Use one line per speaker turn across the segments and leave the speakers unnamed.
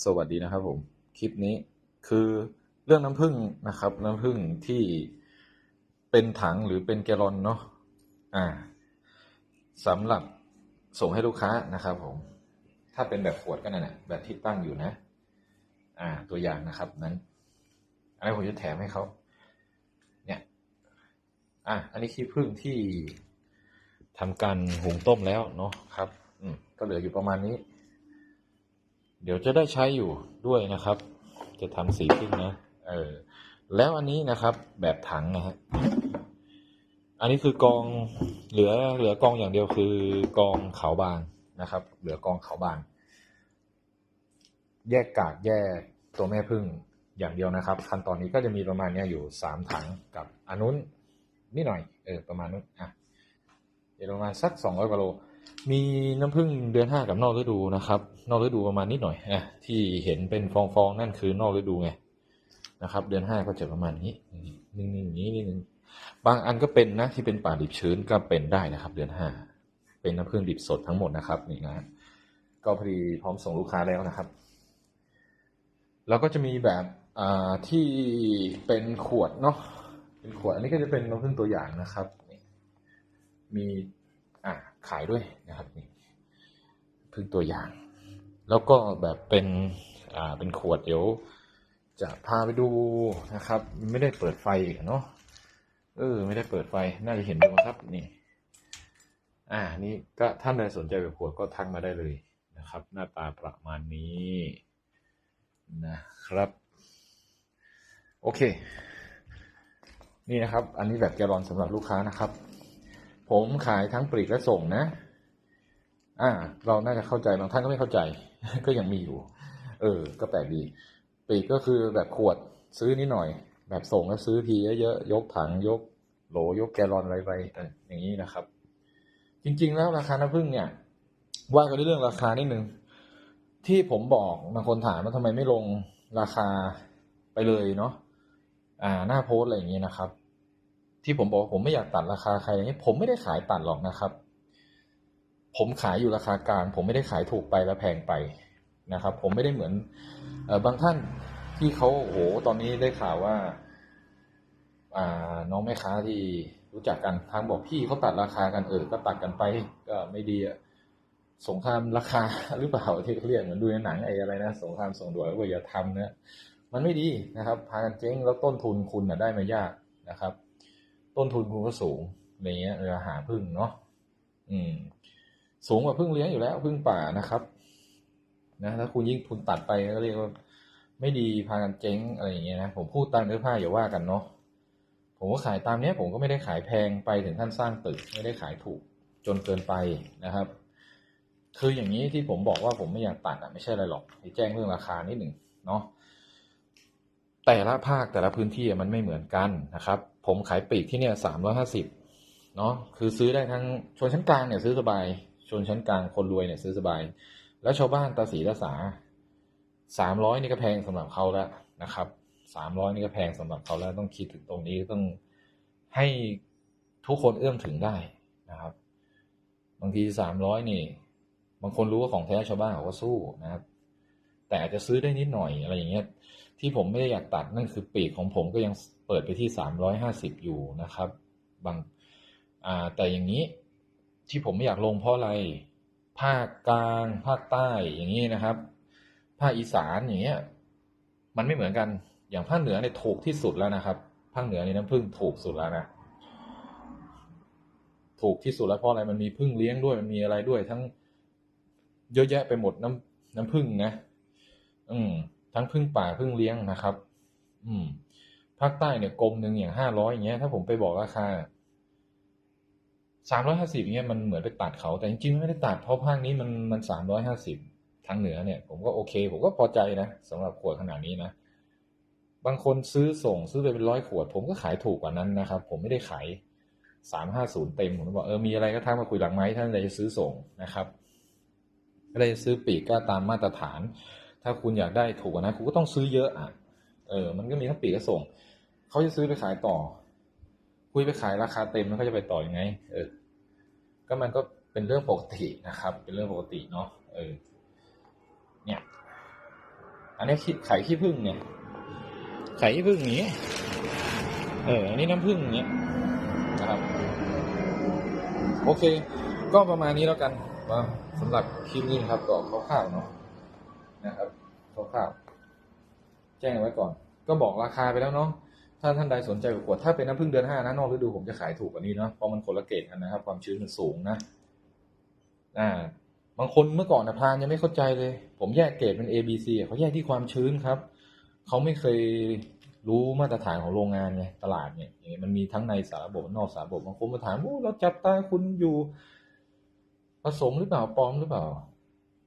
สวัสดีนะครับผมคลิปนี้คือเรื่องน้ำผึ้งนะครับ น้ำผึ้งที่เป็นถังหรือเป็นแกลลอนเนาะอ่าสำหรับส่งให้ลูกค้านะครับผม ถ้าเป็นแบบขวดก็นั่นแหละแบบที่ตั้งอยู่นะ อ่า ตัวอย่างนะครับนั้นอันนี้ผมจะแถมให้เขาเนี่ย อะอันนี้ขี้ผึ้งที่ทำการหุงต้มแล้วเนาะครับ อืมก็เหลืออยู่ประมาณนี้ เดี๋ยวจะได้ใช้อยู่ด้วยนะครับ จะทำสีพึ่งนะเออแล้วอันนี้นะครับแบบถังนะฮะอันนี้คือกองเหลือเหลือกองอย่างเดียวคือกองขาวบางนะครับ เหลือกองขาวบาง แยกกากแยกตัวแม่พึ่งอย่างเดียวนะครับ ขั้นตอนนี้ก็จะมีประมาณเนี้ยอยู่สามถังกับอันนู้นนิดหน่อยเออประมาณนู้นอะเดี๋ยวประมาณสักสองร้อยกว่าโล มีน้ำผึ้งเดือนห้ากับนอกฤดูนะครับ นอกฤดูประมาณนิดหน่อยอะที่เห็นเป็นฟองๆนั่นคือนอกฤดูไงนะครับ เดือนห้าก็จะประมาณนี้นิ่งๆอย่างนี้นิดนึงบางอันก็เป็นนะที่เป็นป่าดิบชื้นก็เป็นได้นะครับ เดือนห้าเป็นน้ำผึ้งดิบสดทั้งหมดนะครับนี่นะก็พอดีพร้อมส่งลูกค้าแล้วนะครับ แล้วก็จะมีแบบอ่าที่เป็นขวดเนาะเป็นขวดอันนี้ก็จะเป็นน้ำผึ้งตัวอย่างนะครับ มี อ่าขายด้วยนะครับนี่พึ่งตัวอย่าง แล้วก็แบบเป็นอ่าเป็นขวดเดี๋ยว จะพาไปดูนะครับ ไม่ได้เปิดไฟเนาะเออ ไม่ได้เปิดไฟน่าจะเห็นดูครับนี่ อ่า นี่ก็ท่านใดสนใจแบบขวดก็ทักมาได้เลยนะครับ หน้าตาประมาณนี้นะครับ โอเค นี่นะครับ อันนี้แบบแกลลอนสำหรับลูกค้านะครับ ผมขายทั้งปลีกและส่งนะ อ่า เราน่าจะเข้าใจบางท่านก็ไม่เข้าใจ ก็ยังมีอยู่ เออ ก็แปลกดี ปลีกก็คือแบบขวดซื้อนิดหน่อย แบบส่งแล้วซื้อทีเยอะๆยกถังยกโหลยกแกลอนอะไรไปอย่างนี้นะครับ จริง ๆ แล้วราคาน้ำผึ้งเนี่ย ว่ากันด้วยเรื่องราคานิดนึงที่ผมบอกบางคนถามว่าทำไมไม่ลงราคาไปเลยเนาะอ่า หน้าโพสอะไรอย่างนี้นะครับ ที่ผมบอกว่าผมไม่อยากตัดราคาใครอย่างนี้ผมไม่ได้ขายตัดหรอกนะครับ ผมขายอยู่ราคากลาง ผมไม่ได้ขายถูกไปและแพงไปนะครับ ผมไม่ได้เหมือนออบางท่านที่เขาโอ้โหตอนนี้ได้ข่าวว่าอ่าน้องแม่ค้าที่รู้จักกันทางบอกพี่เขาตัดราคากันเออก็ตัดกันไปก็ไม่ดีอะสงครามราคาหรือเปล่าที่เขาเรียกเหมือนดูในหนังไอ้อะไรนะสงครามส่งด่วนว่าอย่าทำนะมันไม่ดีนะครับพากันเจ๊งแล้วต้นทุนคุณนะได้มายากนะครับ ต้นทุนคุณก็สูงอะไรเงี้ยเวลาหาพึ่งเนาะอืม สูงกว่าพึ่งเลี้ยงอยู่แล้วพึ่งป่านะครับนะถ้าคุณยิ่งทุนตัดไปก็เรียกว่า ไม่ดีพากันเจ๊งอะไรอย่างเงี้ยนะผมพูดตามเนื้อผ้าอย่าว่ากันเนาะผมก็ขายตามเนี้ย ผมก็ไม่ได้ขายแพงไปถึงขั้นสร้างตึก ไม่ได้ขายถูกจนเกินไปนะครับ คืออย่างนี้ที่ผมบอกว่าผมไม่อยากตัดอะไม่ใช่อะไรหรอกให้แจ้งเรื่องราคานิดหนึ่งเนาะ แต่ละภาคแต่ละพื้นที่มันไม่เหมือนกันนะครับ ผมขายปลีกที่เนี่ยสามร้อยห้าสิบเนาะคือซื้อได้ทั้งชนชั้นกลางเนี่ยซื้อสบาย ชนชั้นกลางคนรวยเนี่ยซื้อสบาย แล้วชาวบ้านตาสีตาสาสามร้อยนี่ก็แพงสำหรับเขาแล้วนะครับสามร้อยนี่ก็แพงสำหรับเขาแล้วต้องคิดถึงตรงนี้ต้องให้ทุกคนเอื้อมถึงได้นะครับ บางทีสามร้อยนี่ บางคนรู้ว่าของแท้ชาวบ้านเขาก็สู้นะครับ แต่อาจจะซื้อได้นิดหน่อยอะไรอย่างเงี้ย ที่ผมไม่ได้อยากตัดนั่นคือปีกของผมก็ยังเปิดไปที่สามร้อยห้าสิบอยู่นะครับ บางแต่อย่างนี้ที่ผมไม่อยากลงเพราะอะไร ภาคกลาง ภาคใต้อย่างนี้นะครับ ภาคอีสานอย่างเงี้ย มันไม่เหมือนกัน อย่างภาคเหนือเนี่ยถูกที่สุดแล้วนะครับ ภาคเหนือในน้ำผึ้งถูกสุดแล้วนะ ถูกที่สุดแล้วเพราะอะไร มันมีพึ่งเลี้ยงด้วย มันมีอะไรด้วยทั้งเยอะแยะไปหมดน้ำน้ำผึ้งนะ อืม ทั้งพึ่งป่าพึ่งเลี้ยงนะครับ อืมภาคใต้เนี่ยกรมหนึ่งอย่างห้าร้อยอย่างเงี้ย ถ้าผมไปบอกราคาสามร้อยห้าสิบเงี้ยมันเหมือนไปตัดเขาแต่จริงๆไม่ได้ตัดเพราะภาคนี้มันมันสามร้อยห้าสิบทางเหนือเนี่ย ผมก็โอเค ผมก็พอใจนะสำหรับขวดขนาดนี้นะบางคนซื้อส่งซื้อไปเป็นร้อยขวด ผมก็ขายถูกกว่านั้นนะครับ ผมไม่ได้ขายสามห้าศูนย์เต็มผมบอกเออมีอะไรก็ทักมาคุยหลังไม้ท่านใดจะซื้อส่งนะครับอะไรซื้อปีกก็ตามมาตรฐาน ถ้าคุณอยากได้ถูกกว่านั้นคุณก็ต้องซื้อเยอะอะ เออ มันก็มีทั้งปีกและส่ง เขาจะซื้อไปขายต่อ คุยไปขายราคาเต็มแล้วเขาจะไปต่ออยังไง เออ ก็มันก็เป็นเรื่องปกตินะครับ เป็นเรื่องปกติเนาะ เออ เนี่ย อันนี้ขี้ไข่ขี้ผึ้งเนี่ย ไข่ขี้ผึ้งอย่างนี้ เออ อันนี้น้ำผึ้งอย่างเงี้ยนะครับ โอเค ก็ประมาณนี้แล้วกันสำหรับคลิปนี้นะครับก็คร่าวๆเนาะ นะครับคร่าวๆแจ้งไว้ก่อน ก็บอกราคาไปแล้วเนาะถ้าท่านใดสนใจกวดถ้าเป็นน้ำผึ้งเดือนห้านะนอกฤดูผมจะขายถูกกว่านี้เนาะเพราะมันคนละเกรดกันนะครับ ความชื้นมันสูงนะอ่าบางคนเมื่อก่อนนะพรานยังไม่เข้าใจเลย ผมแยกเกรดเป็น A B C เขาแยกที่ความชื้นครับ เขาไม่เคยรู้มาตรฐานของโรงงานไงตลาดเนี่ยยมันมีทั้งในสาระบนอกสาระบบบางคนมาถามโอ้เราจับตาคุณอยู่ผสมหรือเปล่าปลอมหรือเปล่า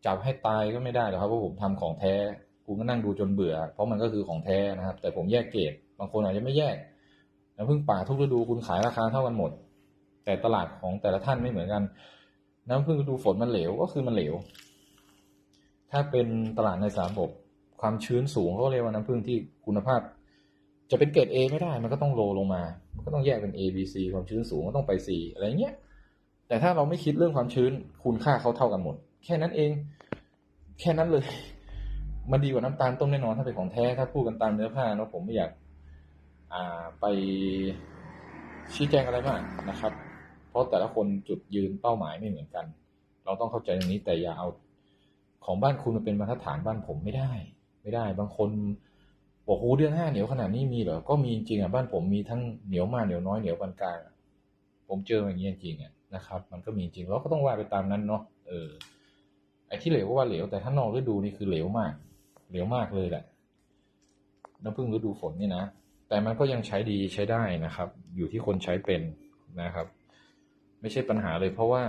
จับให้ตายก็ไม่ได้หรอกครับเพราะผมทำของแท้คุณก็นั่งดูจนเบื่อ เพราะมันก็คือของแท้นะครับ แต่ผมแยกเกรดบางคนอาจจะไม่แยกน้ำผึ้งป่าทุกฤดูคุณขายราคาเท่ากันหมด แต่ตลาดของแต่ละท่านไม่เหมือนกัน น้ำผึ้งฤดูฝนมันเหลวก็คือมันเหลว ถ้าเป็นตลาดในสาระบบความชื้นสูงเขาเรียกว่าน้ำผึ้งที่คุณภาพ จะเป็นเกรด A ไม่ได้มันก็ต้องโลลงมา ก็ต้องแยกเป็น A B C ความชื้นสูงก็ต้องไป C อะไรเงี้ยแต่ถ้าเราไม่คิดเรื่องความชื้น คุณค่าเขาเท่ากันหมด แค่นั้นเอง แค่นั้นเลย มันดีกว่าน้ำตาลต้มแน่นอนถ้าเป็นของแท้ถ้าพูดกันตามเนื้อผ้าเนาะผมไม่อยาก อ่าไปชี้แจงอะไรมากนะครับ เพราะแต่ละคนจุดยืนเป้าหมายไม่เหมือนกัน เราต้องเข้าใจตรงนี้แต่อย่าเอาของบ้านคุณมาเป็นมาตรฐานบ้านผมไม่ได้ ไม่ได้ บางคนบอกโหเดือนห้าเหนียวขนาดนี้มีเหรอ ก็มีจริงอะบ้านผมมีทั้งเหนียวมากเหนียวน้อยเหนียวปานกลางผมเจออย่างนี้จริงอะนะครับ มันก็มีจริงเราก็ต้องว่าไปตามนั้นเนาะเออ ที่เหลวก็ว่าเหลวแต่ถ้านอกฤดูนี่คือเหลวมาก เหลวมากเลยแหละน้ำพึ่งฤดูฝนนี่นะแต่มันก็ยังใช้ดีใช้ได้นะครับ อยู่ที่คนใช้เป็นนะครับ ไม่ใช่ปัญหาเลยเพราะว่า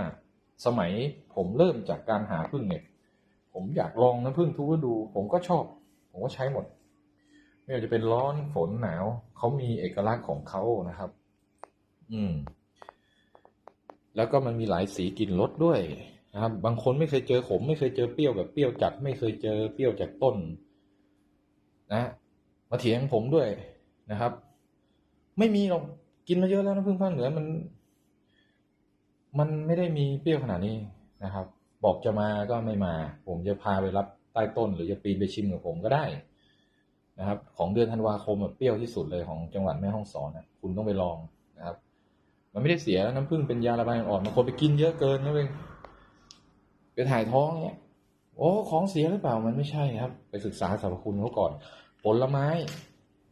สมัยผมเริ่มจากการหาพึ่งเนี่ย ผมอยากลองน้ำพึ่งทุกฤดู ผมก็ชอบ ผมก็ใช้หมด ไม่ว่าจะเป็นร้อนฝนหนาวเขามีเอกลักษณ์ของเขานะครับ อืม แล้วก็มันมีหลายสีกลิ่นรสด้วย นะครับบางคนไม่เคยเจอขม ไม่เคยเจอเปรี้ยวแบบเปรี้ยวจัด ไม่เคยเจอเปรี้ยวจากต้น นะมาเถียงผมด้วยนะครับ ไม่มีหรอกกินมาเยอะแล้วนะพึ่งภาคเหนือมัน มันไม่ได้มีเปรี้ยวขนาดนี้นะครับ บอกจะมาก็ไม่มา ผมจะพาไปรับใต้ต้น หรือจะปีนไปชิมกับผมก็ได้นะครับ ของเดือนธันวาคมแบบเปรี้ยวที่สุดเลยของจังหวัดแม่ฮ่องสอนนะคุณต้องไปลองนะครับ มันไม่ได้เสียแล้วน้ำผึ้งเป็นยาระบายอ่อนบางคนไปกินเยอะเกินนะเว้ย ไปถ่ายท้องเนี่ยโอ้ของเสียหรือเปล่ามันไม่ใช่ครับ ไปศึกษาสรรพคุณเขาก่อน ผลไม้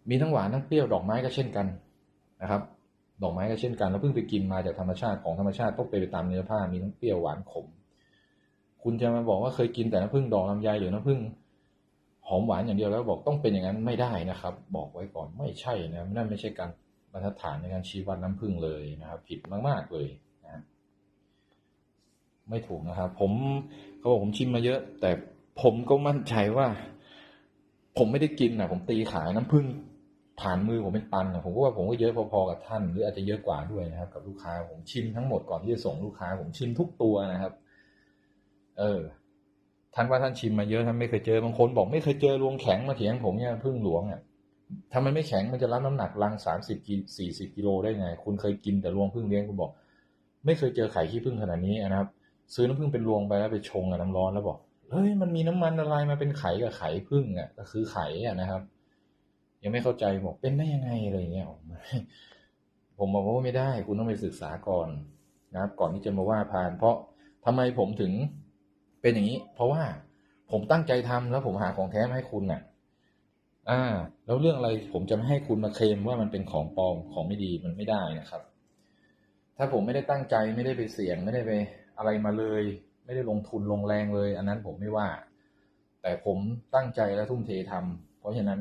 มีทั้งหวานทั้งเปรี้ยวดอกไม้ก็เช่นกันนะครับ ดอกไม้ก็เช่นกันแล้วเพิ่งไปกินมาจากธรรมชาติของธรรมชาติต้องไปไปตามเนื้อผ้ามีทั้งเปรี้ยวหวานขม คุณจะมาบอกว่าเคยกินแต่น้ำผึ้งดอกลำไยหรือน้ำผึ้งหอมหวานอย่างเดียวแล้วบอกต้องเป็นอย่างนั้นไม่ได้นะครับ บอกไว้ก่อนไม่ใช่นะนั่นไม่ใช่การบรรทัดฐานในการชี้วัดน้ำผึ้งเลยนะครับ ผิดมากๆเลย ไม่ถูกนะครับ ผมเขาบอกผมชิมมาเยอะ แต่ผมก็มั่นใจว่า ผมไม่ได้กินนะผมตีขายน้ำผึ้งผ่านมือผมเป็นตันนะผมก็ว่าผมก็เยอะพอๆกับท่าน หรืออาจจะเยอะกว่าด้วยนะครับ กับลูกค้า ผมชิมทั้งหมดก่อนที่จะส่งลูกค้า ผมชิมทุกตัวนะครับ เออ ท่านว่าท่านชิมมาเยอะท่านไม่เคยเจอบางคนบอกไม่เคยเจอรวงแข็งมาเถียงผมเนี่ยพึ่งหลวงอะถ้ามันไม่แข็งมันจะรับน้ำหนักลังสามสิบกิสี่สิบกิโลได้ไง คุณเคยกินแต่รวงพึ่งเลี้ยงคุณบอก ไม่เคยเจอไข่ขี้พึ่งขนาดนี้นะครับ ซื้อน้ำผึ้งเป็นรวงไปแล้วไปชงกับน้ำร้อนแล้วบอกเฮ้ยมันมีน้ำมันอะไรมาเป็นไข่กับไข่พึ่งอะก็คือไข่อะนะครับ ยังไม่เข้าใจบอกเป็นได้ยังไงอะไรอย่างเงี้ยผมบอกว่าไม่ได้ คุณต้องไปศึกษาก่อนนะครับ ก่อนที่จะมาว่าพาน เพราะทำไมผมถึงเป็นอย่างนี้ เพราะว่าผมตั้งใจทำแล้วผมหาของแท้มาให้คุณน่ะ อ่า แล้วเรื่องอะไรผมจะไม่ให้คุณมาเคลมว่ามันเป็นของปลอมของไม่ดีมันไม่ได้นะครับ ถ้าผมไม่ได้ตั้งใจไม่ได้ไปเสี่ยงไม่ได้ไป อะไรมาเลย ไม่ได้ลงทุนลงแรงเลย อันนั้นผมไม่ว่า แต่ผมตั้งใจและทุ่มเททำเพราะฉะนั้น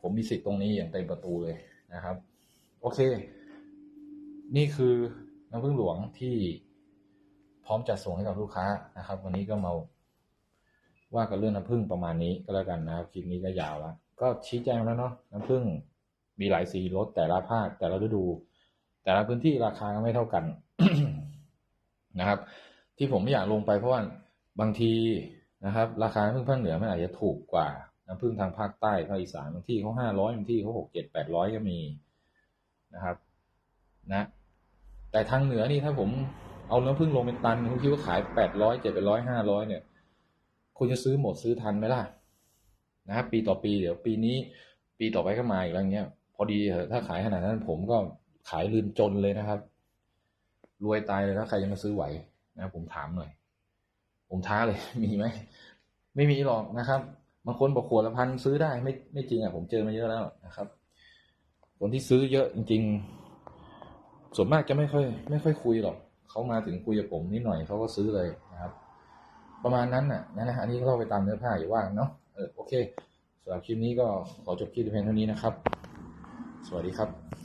ผมมีสิทธิ์ตรงนี้อย่างเต็มประตูเลยนะครับ โอเค นี่คือน้ำพึ่งหลวงที่พร้อมจัดส่งให้กับลูกค้านะครับ วันนี้ก็มาว่ากันเรื่องน้ำผึ้งประมาณนี้ก็แล้วกันนะครับคลิปนี้ก็ยาวแล้วก็ชี้แจงแล้วเนาะน้ำผึ้งมีหลายสีรสแต่ละภาคแต่ละฤดู แต่ละพื้นที่ราคาก็ไม่เท่ากัน นะครับ ที่ผมไม่อยากลงไปเพราะว่าบางทีนะครับ ราคาน้ำผึ้งภาคเหนือมันอาจจะถูกกว่าน้ำผึ้งทางภาคใต้ภาคอีสานบางที่เขาห้าร้อยบางที่เขาหกเจ็ดแปดร้อยก็มีนะครับนะ แต่ทางเหนือนี่ถ้าผมเอาน้ำผึ้งลงเป็นตันคุณคิดว่าขายแปดร้อยเจ็ดแปดร้อยห้าร้อยเนี่ยคุณจะซื้อหมดซื้อทันไหมล่ะนะครับปีต่อปีเดี๋ยวปีนี้ปีต่อไปก็มาอีกแล้วเงี้ยพอดีถ้าขายขนาดนั้นผมก็ขายลืมจนเลยนะครับ รวยตายเลยแล้วใครจะมาซื้อไหวนะผมถามหน่อย ผมท้าเลย มีไหมไม่มีหรอกนะครับบางคนบอกขวดละพันซื้อได้ไม่ไม่จริงอะผมเจอมาเยอะแล้วนะครับ คนที่ซื้อเยอะจริง ๆ ส่วนมากจะไม่ค่อย ไม่ค่อยคุยหรอกเขามาถึงคุยกับผมนิดหน่อยเขาก็ซื้อเลยนะครับ ประมาณนั้นน่ะนะนะอันนี้ก็เล่าไปตามเนื้อผ้าอย่าว่ากันเนาะเออโอเคสำหรับคลิปนี้ก็ขอจบคลิปเพียงเท่านี้นะครับ สวัสดีครับ